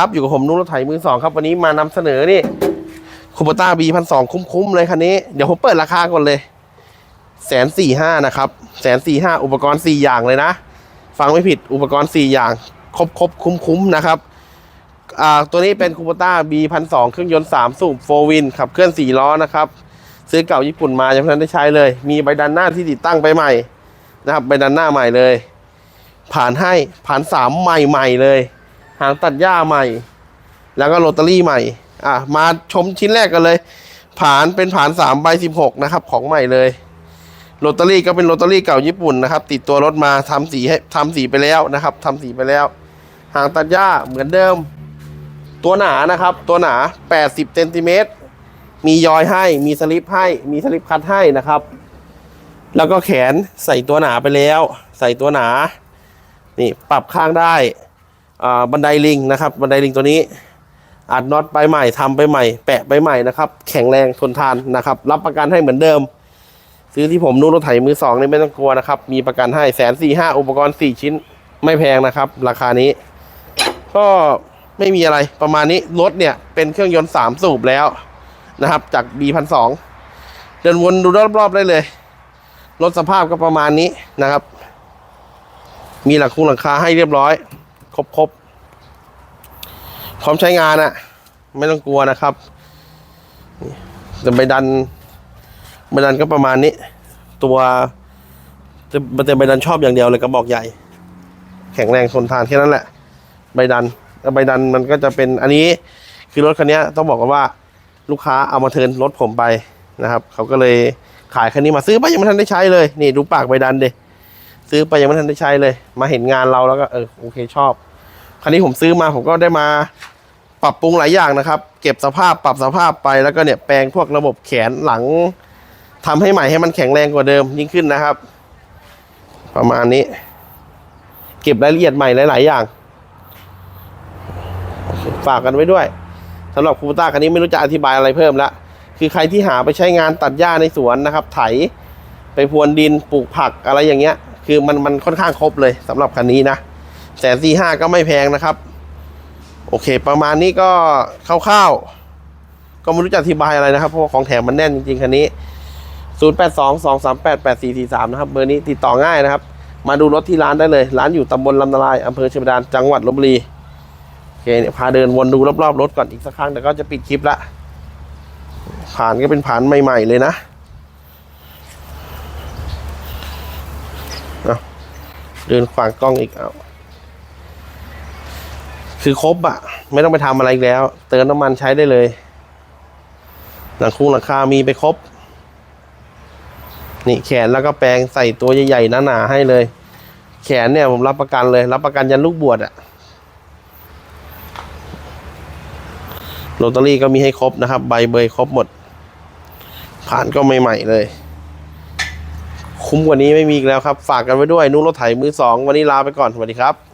ครับอยู่กับผมนุ่นรถไถมือสองครับวันนี้มานำเสนอนี่คูปต้าบีพันสองคุ้มๆเลยคันนี้ เดี๋ยวผมเปิดราคาก่อนเลยแสนสี่ห้านะครับแสนสี่ห้าอุปกรณ์สี่อย่างเลยนะ ฟังไม่ผิดอุปกรณ์สี่อย่าง ครบครบคุ้มคุ้มๆนะครับอ่าตัวนี้เป็นคูปต้าบีพันสองเครื่องยนต์สามสูบโฟวินขับเคลื่อนสี่ล้อนะครับ ซื้อเก่าญี่ปุ่นมายังไม่ทันได้ใช้เลย มีใบดันหน้าที่ติดตั้งไปใหม่นะครับใบดันหน้าใหม่เลย ผ่านให้ผ่านสามใหม่ๆเลยางตัดหญ้าใหม่ แล้วก็โรตารี่ใหม่ อะ มาชมชิ้นแรกกันเลย ผานเป็นผานสามใบสิบหกนะครับ ของใหม่เลยโรตารี่ก็เป็นโรตารี่เก่าญี่ปุ่นนะครับ ติดตัวรถมาทำสีให้ทำสีไปแล้วนะครับทำสีไปแล้ว หางตัดหญ้าเหมือนเดิม ตัวหนานะครับ ตัวหนา 80เซนติเมตรมียอยให้มีสลิปให้มีสลิปคัดให้นะครับ แล้วก็แขนใส่ตัวหนาไปแล้ว ใส่ตัวหนา นี่ปรับข้างได้ บันไดลิงนะครับ บันไดลิงตัวนี้อัดน็อตไปใหม่ทำไปใหม่ แปะไปใหม่นะครับ แข็งแรงทนทานนะครับ รับประกันให้เหมือนเดิม ซื้อที่ผมนุ่นรถไถมือสองนี่ไม่ต้องกลัวนะครับ มีประกันให้แสนสี่ห้าอุปกรณ์สี่ชิ้นไม่แพงนะครับ ราคานี้ ก็ไม่มีอะไรประมาณนี้รถเนี่ยเป็นเครื่องยนต์สามสูบแล้วนะครับ จาก B พันสองเดินวนดูรอบๆได้เลยรถสภาพก็ประมาณนี้นะครับ มีหลังคูหลังคาให้เรียบร้อย ครบครบพร้อมใช้งานอะไม่ต้องกลัวนะครับแต่ใบดันใบดันก็ประมาณนี้ ตัวจะแต่ใบดันชอบอย่างเดียวเลยกระบอกใหญ่ แข็งแรงทนทานแค่นั้นแหละใบดันแล้วใบดันมันก็จะเป็นอันนี้คือรถคันนี้ต้องบอกกันว่าลูกค้าเอามาเทินรถผมไปนะครับเขาก็เลยขายคันนี้มาซื้อไปยังไม่ทันได้ใช้เลย นี่ดูปากใบดันเดิ ซื้อไปยังไม่ทันได้ใช้เลย มาเห็นงานเราแล้วก็เออโอเคชอบ คันนี้ผมซื้อมาผมก็ได้มาปรับปรุงหลายอย่างนะครับ เก็บสภาพปรับสภาพไปแล้วก็เนี่ยแปลงพวกระบบแขนหลังทำให้ใหม่ให้มันแข็งแรงกว่าเดิมยิ่งขึ้นนะครับ ประมาณนี้ เก็บรายละเอียดใหม่หลาย ๆ อย่างฝากกันไว้ด้วยสำหรับคูปต้าคันนี้ไม่รู้จะอธิบายอะไรเพิ่มละคือใครที่หาไปใช้งานตัดหญ้าในสวนนะครับ ไถไปพรวนดินปลูกผักอะไรอย่างเงี้ย คือมันมันค่อนข้างครบเลยสำหรับคันนี้นะแสนสี่ห้าก็ไม่แพงนะครับ โอเค ประมาณนี้ก็คร่าวๆก็ไม่รู้จะอธิบายอะไรนะครับ เพราะว่าของแถมมันแน่นจริงๆคันนี้ 0 8 2 2 3 8 8 4 4 3 นะครับ เบอร์นี้ติดต่อง่ายนะครับ มาดูรถที่ร้านได้เลย ร้านอยู่ตำบลลำนาลายอำเภอเชียงดานจังหวัดลบบุรีโอเคเนี่ยพาเดินวนดูรอบๆรถก่อนอีกสักครั้งแต่ก็จะปิดคลิปละผ่านก็เป็นผ่านใหม่ ๆ เลยนะ เอา เดินขวางกล้องอีกเอาคือครบอะไม่ต้องไปทำอะไรอีกแล้ว เติมน้ำมันใช้ได้เลย หลังคูหลังคามีไปครบ นี่แขนแล้วก็แปลงใส่ตัวใหญ่ๆหนาๆให้เลย แขนเนี่ยผมรับประกันเลย รับประกันยันลูกบวชอะโรตารี่ก็มีให้ครบนะครับ ใบเบยครบหมด ผ่านก็ใหม่ๆเลย คุ้มกว่านี้ไม่มีอีกแล้วครับ ฝากกันไว้ด้วยนุ่งรถไถมือสองวันนี้ลาไปก่อนสวัสดีครับ